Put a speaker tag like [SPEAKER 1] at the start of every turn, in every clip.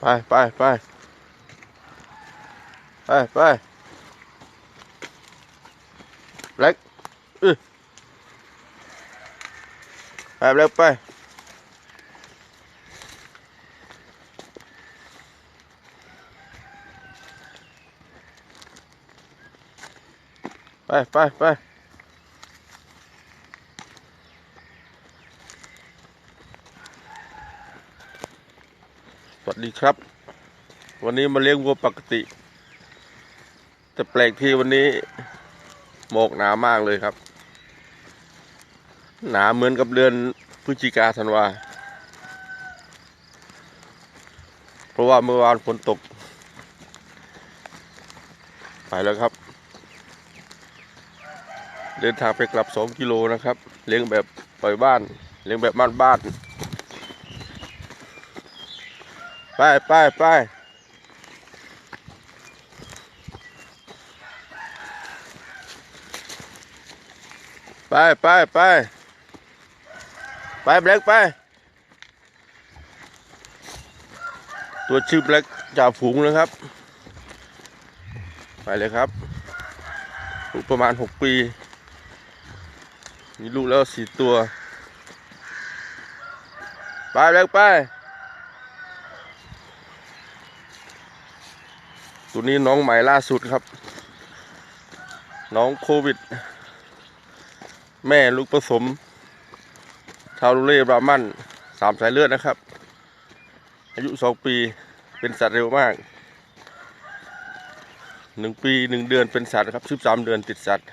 [SPEAKER 1] ไปไปไปไปไปเล็กอื้อไปเร็วไปไปไปไป วัสดีครับ วันนี้มาเลี้ยงวัวปกติ แต่แปลกที่วันนี้หมอกหนามากเลยครับ หนาเหมือนกับเดือนพฤศจิกาธันวา เพราะว่าเมื่อวานฝนตก ไปแล้วครับ เดินทางไปกลับสองกิโลนะครับ เลี้ยงแบบปล่อยบ้าน เลี้ยงแบบบ้านบ้าน ไปไปไปไปไปไปไปแบล็กไป ตัวชื่อแบล็กจ่าฝูงนะครับ ไปเลยครับลูกประมาณหกปี มีลูกแล้วสี่ตัว ไปแบล็กไป ตัวนี้น้องใหม่ล่าสุดครับ น้องโควิด แม่ลูกผสมชาวลูเล่บรามันสามสายเลือดนะครับ อายุสองปีเป็นสัตว์เร็วมากหนึ่งปีหนึ่งเดือนเป็นสัตว์ครับสิบสามเดือนติดสัตว์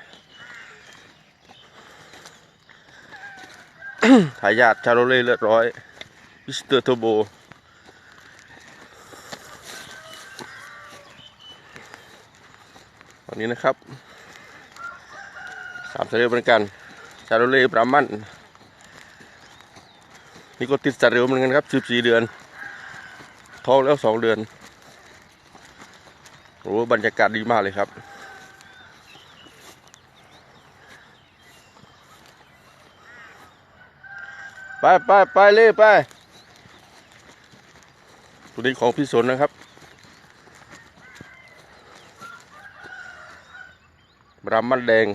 [SPEAKER 1] ทายาทชาโรเล่เลือดร้อยมิสเตอร์เทโบ วันนี้นะครับสามสาเลือดเหมือนกันชาโรเล่บรามันนี่ก็ติดสัตว์เร็วเหมือนกันครับสิบสี่เดือนท้องแล้วสองเดือนโอ้บรรยากาศดีมากเลยครับ ไปไปไปเล่ไปตัวนี้ของพี่สนนะครับ รามันแดง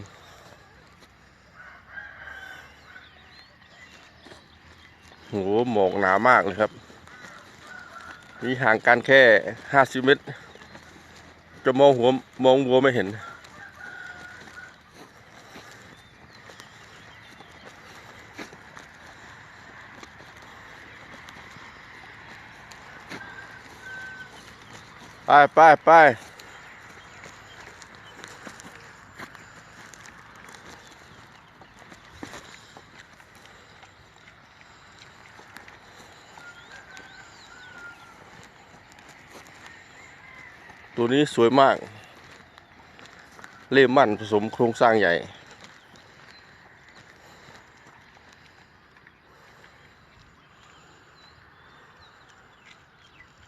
[SPEAKER 1] โหหมอกหนามากเลยครับมีห่างกันแค่ห้าสิบเมตร จะมองหัวมองวัวไม่เห็น ไปไปไป ตัวนี้สวยมาก เล่มั่นผสมโครงสร้างใหญ่